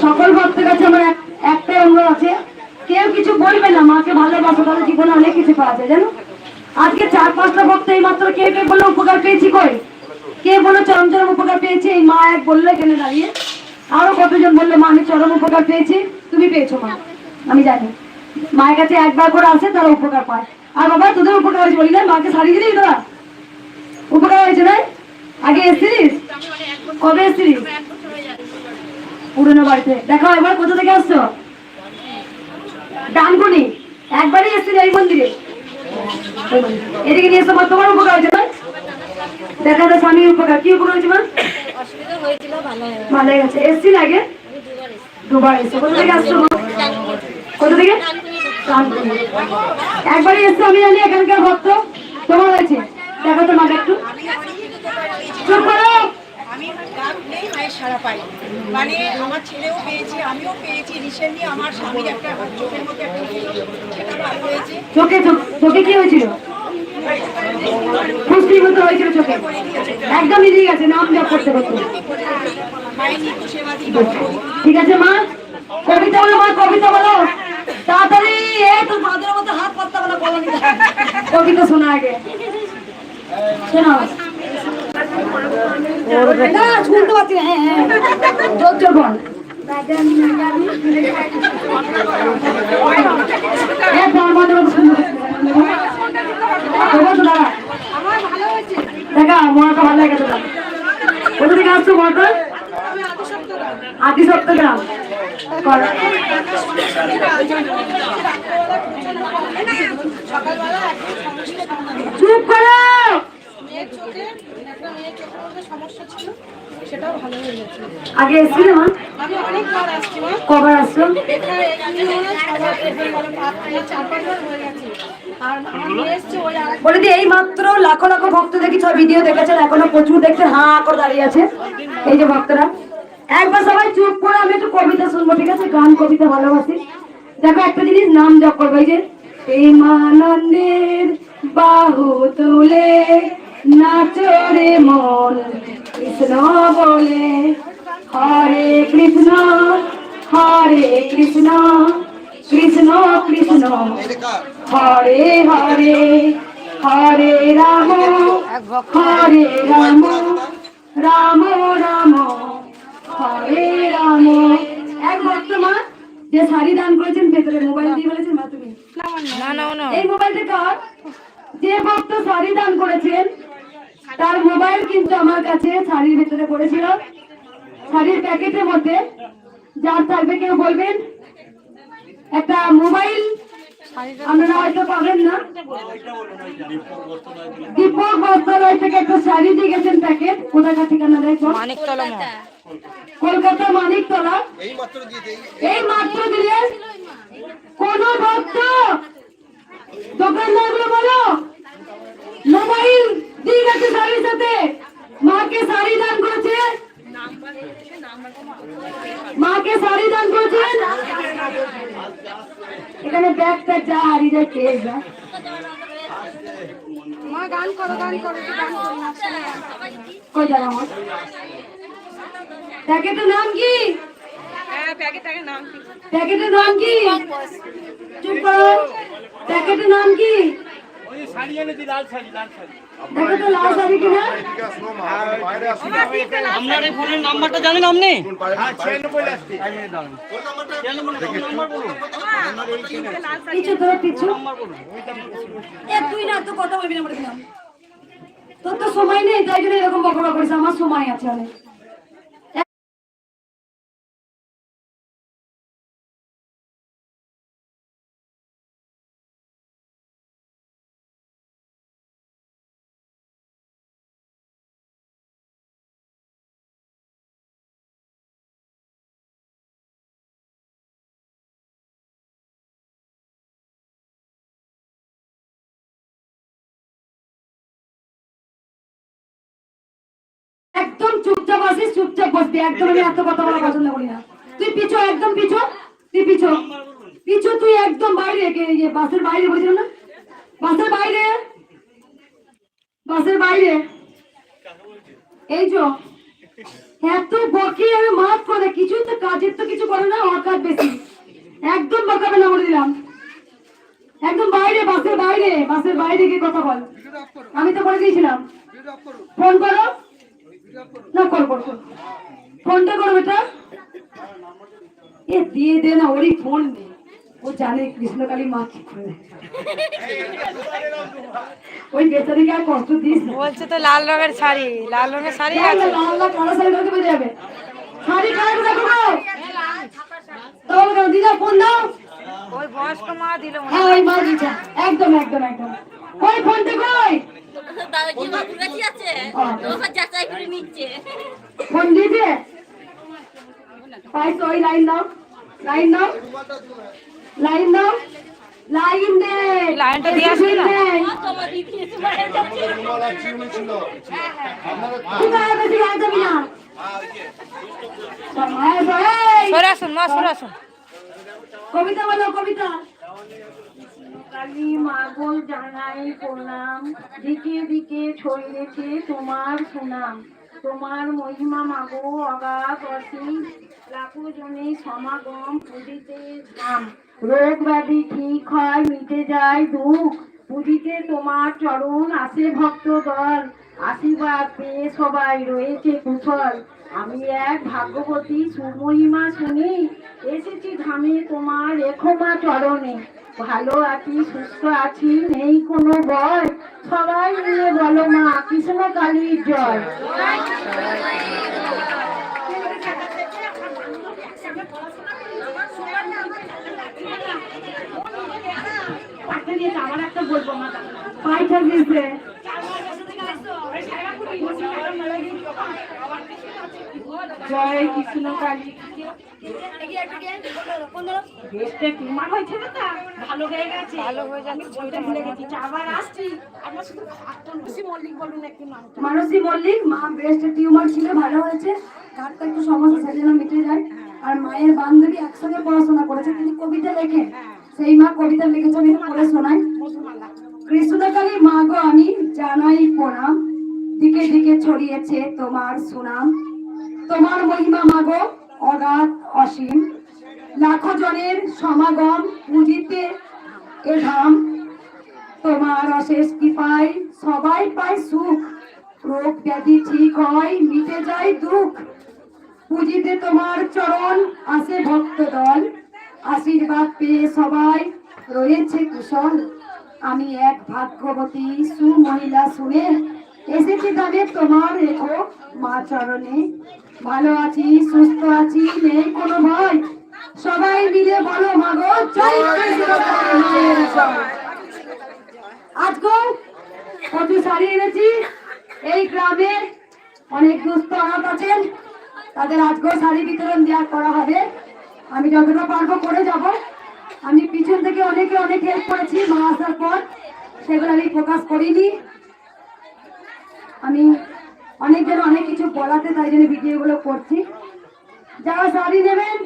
সকল ভক্তের কাছে আমার এক- একটাই অনুরোধ আছে। কেউ কিছু বলবে না, মাকে ভালোবাসো, তাহলে জীবনে অনেক কিছু পাওয়া যায়, জানো? আজকে চার পাঁচটা ভক্ত এই মাত্র কে কে বলল উপকার পেয়েছি কই? কে বলল চরম চরম উপকার পেয়েছি? এই মা এক বলল এখানে দাঁড়িয়ে। আরও কতজন বলল, মা, আমি চরম উপকার পেয়েছি। তুমি পেয়েছ, মা। আমি জানি। মায়ের কাছে একবার করে আসে তারা উপকার পায়। আর বাবা তোদের উপকার হয়েছে বলি না মাকে শাড়ি দিলি তোরা উপকার হয়েছে না আগে এসছিলিস? কবে এসছিলিস? পুরনো বাড়িতে। দেখো এবার কোথা থেকে আসছো? ডানকুনি। একবারই এসছিল এই মন্দিরে? এদিকে নিয়ে এসো তোমার উপকার হয়েছে না দেখা যায় স্বামীর উপকার। কি উপকার হয়েছে মা? ভালো হয়ে গেছে। এসছিল আগে? দুবার এসছো। কোথা থেকে আসছো কোথা থেকে? একবারই এসছো আমি জানি এখানকার ভক্ত। তোমার হয়েছে। দেখো একটু। চুপ করো। আমি গান নেই মায়ের সারা পাই। মানে আমার ছেলেও পেয়েছে আমিও পেয়েছি। রিসেন্টলি আমার স্বামীর একটা চোখের মধ্যে একটা সেটা ভালো হয়েছে। চোখে চোখ- চোখে কি হয়েছিল? চোখে। একদম মিলিয়ে গেছে নাম জপ করতে। ঠিক আছে মা। কবিতা বলো মা কবিতা বলো তাড়াতাড়ি এই তোর মাদের মধ্যে হাত পাততে বলো বলো নি। কবিতা শোনা আগে। শোনা। শুনতে পাচ্ছি হ্যাঁ হ্যাঁ। জোর জোর বল এই তোমার মাদের মধ্যে শুনতে পাচ্ছি না। তবুও তো দাঁড়া। দেখা মনটা ভালো লাগে তোরা কোথা থেকে আসছো মনটা আদি সপ্তগ্রাম কর চুপ করো মেয়ের চোখে একটা মেয়ের চোখের মধ্যে সমস্যা ছিল সেটাও ভালো হয়ে গেছে আগে এসেছিল মা আমি অনেকবার আসছি মা কবার আসছো এখানে এখানে মনে হয় ছবার এখানে মনে হয় পাঁচ থেকে চার পাঁচবার হয়ে গেছে আর আমার মেয়ে এসছে ওই আর বলে যে এই মাত্র লাখো লাখো ভক্ত দেখি সব ভিডিও দেখেছেন, এখনও প্রচুর দেখছেন, হা করে দাঁড়িয়ে আছে। এই যে ভক্তরা। একবার সবাই চুপ করে, আমি একটু কবিতা শুনব, ঠিক আছে? গান, কবিতা ভালোবাসি। দেখো, একটা জিনিস নাম জপ করব, এই যে প্রেমানন্দের বাহু তুলে নাচরে মন। কৃষ্ণ বলে হরে কৃষ্ণ হরে কৃষ্ণ কৃষ্ণ কৃষ্ণ। হরে হরে হরে রাম হরে রাম রাম রাম। হরে রাম। এক বর্তমান যে শাড়ি দান করেছেন ভেতরে মোবাইল দিয়ে বলেছেন মা তুমি এই মোবাইলটা কার? যে ভক্ত শাড়ি দান করেছেন তার মোবাইল কিন্তু আমার কাছে শাড়ির ভেতরে পড়েছিল। শাড়ির প্যাকেটের মধ্যে যার থাকবে কেউ বলবেন? একটা মোবাইল? আপনারা হয়তো পাবেন না। দীপক বস্ত্রালয় থেকে একটা শাড়ি দিয়ে গেছেন প্যাকেট। কোথাকার ঠিকানা তো? মানিকতলা কলকাতা মানিকতলা। এই মাত্র দিলেন কোন ভক্ত দোকানদারগুলো বলো মোবাইল গেছে শাড়ির সাথে। মাকে শাড়ি দান করেছে মাকে শাড়ি দান করেছেন? এখানে ব্যাগ ট্যাগ যা হারিয়ে যায় কে যায় মা গান করো গান করো গান করো কই যাবে আমার প্যাকেটের নাম কি? হ্যাঁ প্যাকেটের নাম কি? প্যাকেটের নাম কি? চুপ করো। প্যাকেটের নাম কি? দেখো তো লাল শাড়ি কিনা? আপনার এই ফোনের নাম্বারটা জানেন আপনি? তোর তুই না তো কথা বলবি না তোর তো সময় নেই তাই জন্য এরকম বকরা করিস আমার সময় আছে অনেক। একদম চুপচাপ আসিস চুপচাপ বসবি। একদম আমি এত কথা বলা পছন্দ করি না। তুই পিছো, একদম পিছো, তুই পিছো। পিছো, তুই একদম বাইরে, কে এই যে বাসের বাইরে বলছিলাম না? বাসের বাইরে। বাসের বাইরে। এই যে, এত বকি আমি মাফ করে কিছু তো কাজের তো কিছু করে না অকাজ বেশি। একদম বকাবে না বলে দিলাম। একদম বাইরে, বাসের বাইরে বাসের বাইরে গিয়ে কথা বল। আমি তো বলে দিয়েছিলাম। ফোন করো। না করো করো করো। ফোনটা করো বেটা। এ দিয়ে দে না ওরই ফোন নেই ও জানে কৃষ্ণকালী মা কি করে ওই বেচারিকে আর কষ্ট দিস বলছে তো লাল রঙের শাড়ি লাল রঙের শাড়ি আছে। লাল লাল কালো শাড়ি ধরতে পেরে যাবে? শাড়ি কালো দেখো গো তোর দিদা ফোন দাও। ওই বয়স্ক মা দিল হ্যাঁ। ওই মা দিচ্ছে একদম একদম একদম। কই ফোনটা কই? দাদাজি বাবুর কাছে আছে? ওখানে যাচাই করে নিচ্ছে। ফোন দিতে পাইছো ওই লাইন দাও লাইন দাও লাইন দাও লাইন দে লাইনটা দিয়ে আসবি না? তোমার দিদি যাবি মা কবিতা বলো কবিতা। কালী মাগল জানাই প্রণাম। দিকে দিকে ছড়িয়েছে তোমার সুনাম। তোমার মহিমা মাগো অগাধ অসীম। লাখো জনে সমাগম পুজিতে ধাম। রোগ ব্যাধি ঠিক হয়, মিটে যায় দুঃখ। পুজিতে তোমার চরণ আসে ভক্ত দল আশীর্বাদ পেয়ে সবাই রয়েছে কুশল। আমি এক ভাগ্যবতী সুমহিমা শুনি এসেছি ধামে তোমার রেখমা চরণে। ভালো আছি সুস্থ আছি নেই কোনো ভয়। সবাই মিলে বলো মা কৃষ্ণ কালীর জয়। পাঠিয়ে দিয়েছে আমার একটা বলব মা পাইটা দিছে জয় কৃষ্ণ কালী। দেখতে টিউমার হয়েছে না ভালো হয়ে গেছে। ভালো হয়ে যাচ্ছে বলতে ভুলে গেছি আবার আসছি। আমার শুধু একটা মল্লিক বলুন একটু নামটা। মানসী মল্লিক মা ব্রেস্ট টিউমার ছিল ভালো হয়েছে। কারটা একটু সমস্যা সেজন্য মিটে যায়। আর মায়ের বান্ধবী একসঙ্গে পড়াশোনা করেছে তিনি কবিতা লেখেন। সেই মা কবিতা লিখেছে আমি পড়ে শোনাই। কৃষ্ণকালী মা গো আমি জানাই প্রণাম। দিকে দিকে ছড়িয়েছে তোমার সুনাম। তোমার মহিমা মাগো, অগাধ অসীম। লাখো জনের সমাগম পুঁজিতে এ ধাম। তোমার অশেষ কৃপায় সবাই পায় সুখ। রোগ ব্যাধি ঠিক হয়, মিটে যায় দুঃখ। পুঁজিতে তোমার চরণ আসে ভক্ত দল আশীর্বাদ পেয়ে সবাই রয়েছে কুশল। আমি এক ভাগ্যবতী সুমহিলা শুনে এসেছি দামে তোমার রেখো, মা চরণে। ভালো আছি, সুস্থ আছি, নেই কোনো ভয়। সবাই মিলে বলো মাগো। আজকেও প্রচুর শাড়ি এনেছি। এই গ্রামে অনেক দুস্থ অনাথ আছেন। তাদের আজকেও শাড়ি বিতরণ দেওয়া করা হবে। আমি যতটা পারব করে যাব। আমি পিছন থেকে অনেকে অনেক হেল্প করেছি, মা আসার পর। সেগুলো আমি ফোকাস করিনি। আমি অনেকজন অনেক কিছু বলাতে তাই জন্য ভিডিওগুলো করছি। যারা শাড়ি নেবেন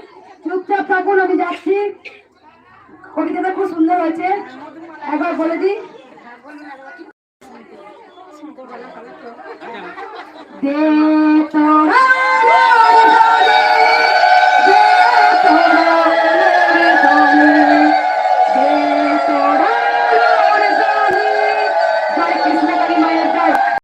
চুপচাপ থাকুন আমি যাচ্ছি। কবিতাটা খুব সুন্দর হয়েছে। একবার বলে দিই। দে তোরা